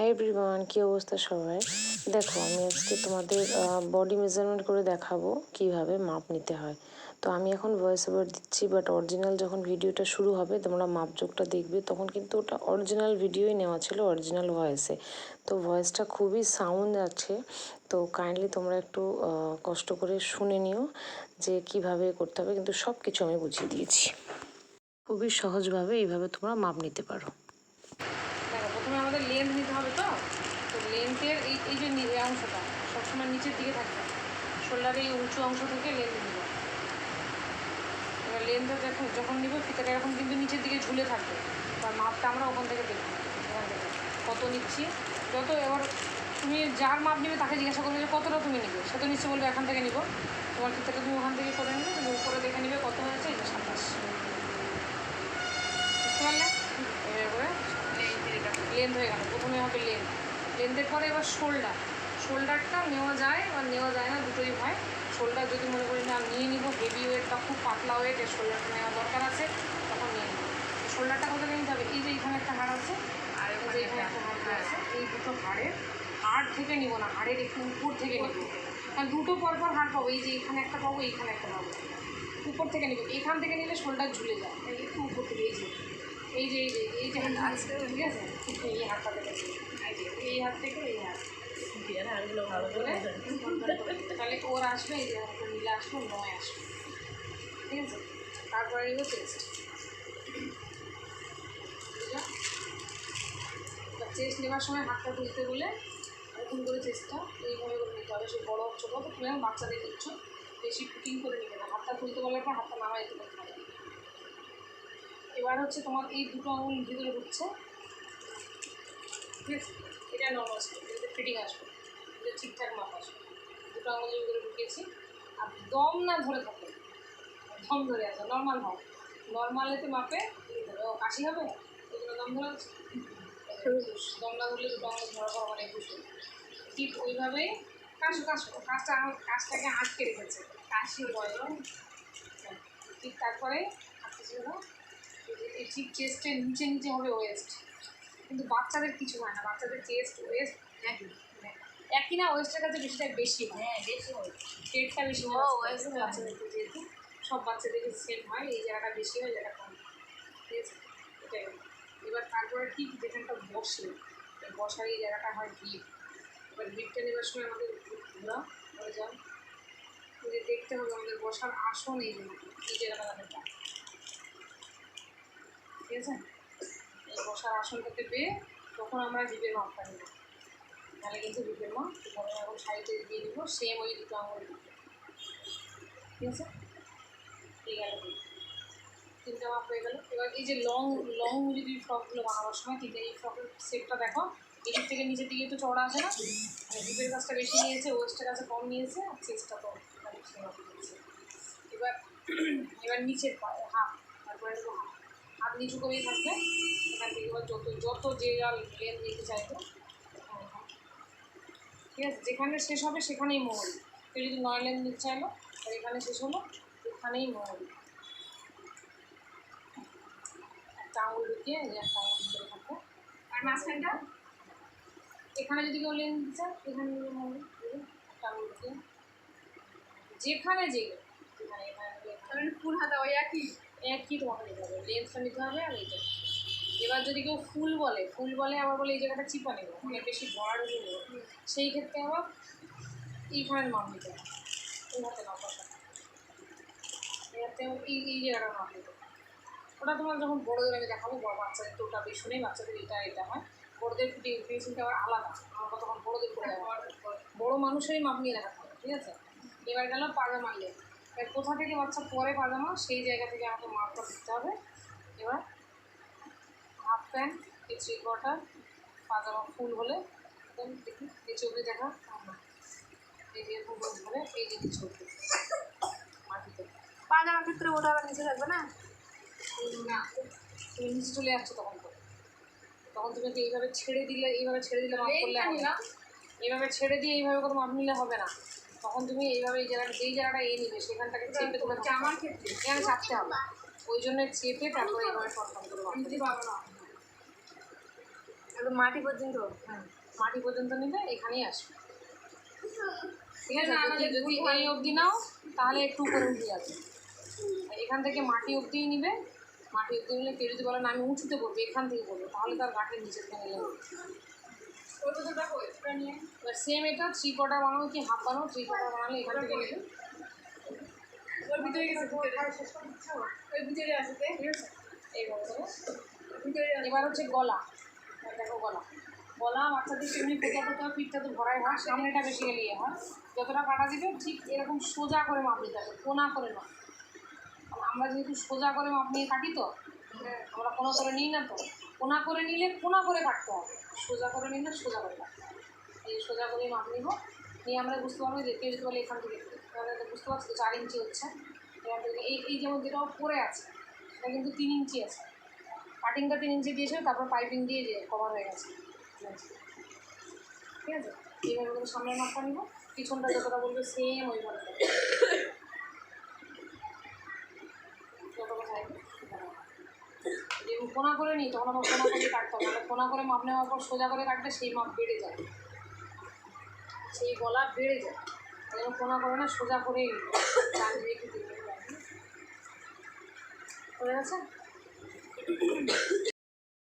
Hi everyone কী অবস্থা সবাই? দেখো, আমি আজকে তোমাদের বডি মেজারমেন্ট করে দেখাবো কীভাবে মাপ নিতে হয়। তো আমি এখন ভয়েস ওভার দিচ্ছি বাট অরিজিনাল যখন ভিডিওটা শুরু হবে, তোমরা মাপযোগটা দেখবে, তখন কিন্তু ওটা অরিজিনাল ভিডিওই নেওয়া ছিল অরিজিনাল ভয়েসে তো ভয়েসটা খুবই সাউন্ড আছে, তো কাইন্ডলি তোমরা একটু কষ্ট করে শুনে নিও যে কীভাবে করতে হবে, কিন্তু সব কিছু আমি বুঝিয়ে দিয়েছি। খুবই সহজভাবে এইভাবে তোমরা মাপ নিতে পারো। প্রথমে আমাদের লেন্থ নিতে হবে তো? তো লেন্থের এই এই যে অংশটা, সবসময় নিচের দিকে থাকবে শোল্ডারের এই উঁচু অংশ থেকে লেন্থ নিব। এবার লেন্থটা যখন যখন নিব, ফিতাটা এরকম কিন্তু নিচের দিকে ঝুলে থাকবে। এবার মাপটা আমরা ওখান থেকে দেখব। থেকে কত নিচ্ছি? যত এবার তুমি যার মাপ নেবে তাকে জিজ্ঞাসা করবে যে কতটা তুমি নেবে? সে তো নিশ্চয়ই বলবে এখান থেকে নিব। তোমার ফিতাটা তুমি ওখান থেকে করে নেবে কিন্তু উপরে দেখে নেবে কত হয়েছে এটা সাতাশ। বুঝতে পারলে? এবারে লেন্থ হয়ে গেল। প্রথমে হবে লেন্থ লেন্থের পরে এবার শোল্ডার শোল্ডারটা নেওয়া যায় বা নেওয়া যায় না দুটোই হয়। শোল্ডার যদি মনে করি না নিয়ে নিব হেভি ওয়েট বা খুব পাতলা ওয়েট এর শোল্ডারটা নেওয়া দরকার আছে তখন নিয়ে নিব। শোল্ডারটা কোথায় নিতে হবে এই যে এখানে একটা হাড় আছে আর এই যে এখানে একটা হাড় আছে এই দুটো হাড়ের হাড় থেকে নিব না হাড়ের একটু উপর থেকে নিব। কারণ দুটো পরপর হাড় পাবো এই যে এখানে একটা পাবো এইখানে একটা পাবো। উপর থেকে নিব এখান থেকে নিলে শোল্ডার ঝুলে যায় একটু উপর থেকে এই যে। এই যে এই যে এই যে হাত আছে ঠিক আছে এই হাতটা থেকে এই যে এই হাত থেকে এই হাত। বলে তাহলে ওর আসবে এই যে হাতটা মিলে আসবে নয় আসবে। ঠিক আছে? তারপরে নিব চেস্ট চেস্ট নেওয়ার সময় হাতটা তুলতে বলে এরকম করে চেস্টটা এইভাবে করে নিতে হবে। সে বড় ছোটো তো এখন বাচ্চাদের দিচ্ছ বেশি ফিটিং করে নিবে না। হাতটা তুলতে বলার পর হাতটা নামাই দিতে হবে। এবার হচ্ছে তোমার এই দুটো আঙুল ভিতরে ঢুকছে। ঠিক এটা নর্মাল আসবে ফিটিং আসবে, এটা ঠিকঠাক মাপ আসবে। দুটো আঙুল ভিতরে ঢুকিয়েছি আর দম না ধরে থাকে দম ধরে আছে নর্মাল হয় নর্মালেতে মাপে কাশি হবে? এগুলো দম ধরে দম না ধরলে দুটো আঙুল ধরা পর অনেক খুশি ঠিক ওইভাবেই কাশো কাশো। কাজটা আমার কাজটাকে আটকে রেখেছে। কাশি বয় ঠিক তারপরে না এই ঠিক চেস্টের নিচে নিচে হবে ওয়েস্ট কিন্তু বাচ্চাদের কিছু হয় না বাচ্চাদের চেস্ট ওয়েস্ট একই। একই না ওয়েস্টের কাছে বেশিটা বেশি। হয় হ্যাঁ। বেশি হয় পেটটা বেশি হয়। ওয়েস্ট বাচ্চাদের যেহেতু সব বাচ্চাদের সেম হয় এই জায়গাটা বেশি হয় জায়গাটা কম। ঠিক আছে এটাই এবার তারপরে ঠিক যেখানটা বসে বসার এই জায়গাটা হয় ভিপ এবার ভিপটা নেবার সময় আমাদের ঘোরা হয়ে যাও দেখতে হবে আমাদের বসার আসন এই জায়গাটা। এই জায়গাটা আমাদের ঠিক আছে বসার আসনটাতে পেয়ে তখন আমরা ভিপের মাপটা নেব। তাহলে কিন্তু ভিপের মাপ তখন এখন সাইডে দিয়ে দিব সেম ওই দুটো আঙুল ঠিক আছে? এই গেল। তিনটা মাপ হয়ে গেল। এবার এই যে লং লং যদি ফ্রকগুলো বানাবার সময় তিনটে এই ফ্রকের শেপটা দেখো। এদিক থেকে নিচের দিকে একটু চড়া আছে না? মানে ভিপের কাজটা বেশি নিয়েছে ওয়েস্টের কাছে কম নিয়েছে, আর চেস্টটা বেশি এবার এবার নিচের হাত তারপরে একটু হাত নিচু করেই থাকবে। এখান থেকে যত যত যে জাল লেন নিতে চাইবে। ঠিক আছে, যেখানে শেষ হবে সেখানেই মোড়। কেউ যদি নয় লেন নিতে চাইলো আর এখানে শেষ হলো, এখানেই মোড়। একটা আঙুল ঢুকিয়ে একটা আঙুল ভিতরে থাকবে। আর মাঝখানটা? এখানে যদি কেউ লেন দিতে চায়, এখানে একটা ঢুকিয়ে। যেখানে যে যেখানে, এখানে। ফুল হাতা ওই একই? একই তোমাকে নিতে হবে, লেন্সটা নিতে হবে আর এইটা এবার যদি কেউ ফুল বলে ফুল বলে আবার বলে এই জায়গাটা চিপা নেব মানে বেশি বড়াড়ি নেব। সেই ক্ষেত্রে আবার এইখানের মাপ নিতে হবে। এই হাতে মাপ এই এই জায়গাটা মাপ নিতে ওটা তোমার যখন বড়োদের আমি দেখাবো বড় বাচ্চাদের তো ওটা নেই বাচ্চাদের এটা এটা হয়। বড়োদের ফিটিং ফিনিশিংটা আবার আলাদা। আমার তখন বড়োদের করে। বড়ো মানুষেরই মাপ নিয়ে দেখাতে হবে, ঠিক আছে? এবার গেল পাজামা লেন এবার কোথা থেকে বাচ্চা পরে পাজামা সেই জায়গা থেকে আমাকে মাপটা দিতে হবে। এবার হাফ প্যান্ট এই থ্রি কোয়ার্টার পাজামা ফুল হলে একদম দেখি নিচে অব্দি দেখা এই যে এরকম করে এই যে নিচে অব্দি মাটিতে। পাজামার ভিতরে ওটা আবার নিচে থাকবে না? না তুমি নিচে চলে যাচ্ছ তখন তো। তখন তুমি এইভাবে ছেড়ে দিলে এইভাবে ছেড়ে দিলে মাপ করলে হবে না। এইভাবে ছেড়ে দিয়ে এইভাবে কোনো মাপ নিলে হবে না। তখন তুমি এইভাবে এই জায়গাটা যেই জায়গাটা এ নিবে সেখানটাকে চেপে তোমার জামার ক্ষেত্রে। এখানে চাপতে হবে ওই জন্য চেপে তারপরে এইভাবে কনফার্ম করে না। একদম মাটি পর্যন্ত হ্যাঁ মাটি পর্যন্ত নিবে এখানেই আসবে। ঠিক আছে না, যদি এই অবধি নাও তাহলে একটু উপরে উঠে যাবে। এখান থেকে মাটি অবধিই নিবে। মাটি অবধি নিলে কেউ যদি বলে না আমি উঁচুতে করব এখান থেকে করব তাহলে তার গাঠের নিচে থেকে নিলে হবে। ওটা তো দেখো এটা নিয়ে এবার সেম এটা থ্রি কোয়ার্টার বানাবো কি হাফ বানাবো থ্রি কোয়ার্টার বানালে এখান থেকে ওর ভিতরে গেছে ওই ভিতরে আছে করে। এবার হচ্ছে গলা। দেখো গলা। গলা বাচ্চাদের এমনি কোথা কোথাও পিঠটা তো ভরাই হয় সামনেটা বেশি গেলে ইয়ে হয়। যতটা কাটা দিবে ঠিক এরকম সোজা করে মাপ নিতে হবে কোনা করে না আমরা যেহেতু সোজা করে মাপ নিয়ে কাটি তো আমরা কোনো করে নিই না তো। কোনা করে নিলে কোনা করে কাটতে হবে। সোজা করে নিলে সোজা করে কাটতে হবে। এই সোজা করে মাপ নিব। নিয়ে আমরা বুঝতে পারব যে কেউ যদি বলে এখান থেকে তাহলে বুঝতে পারছি চার ইঞ্চি হচ্ছে। এখান থেকে এই এই যেমন যেটা পরে আছে এটা কিন্তু তিন ইঞ্চি আছে। কাটিংটা তিন ইঞ্চি দিয়েছিল তারপর পাইপিং দিয়ে যে কভার হয়ে গেছে। ঠিক আছে? এইভাবে করে সামনের মাপটা নিব। পিছনটা যতটা বলবে সেম ওইভাবে। যতটা চাইবে। কোনা করে নিই তখন আমার কোনা করে কাটতে হবে। কোনা করে মাপ নেওয়ার পর সোজা করে কাটলে সেই মাপ বেড়ে যায়। সেই গলা বেড়ে যায়। জন্য কোনা করে না, সোজা করেই দিকে হয়ে গেছে?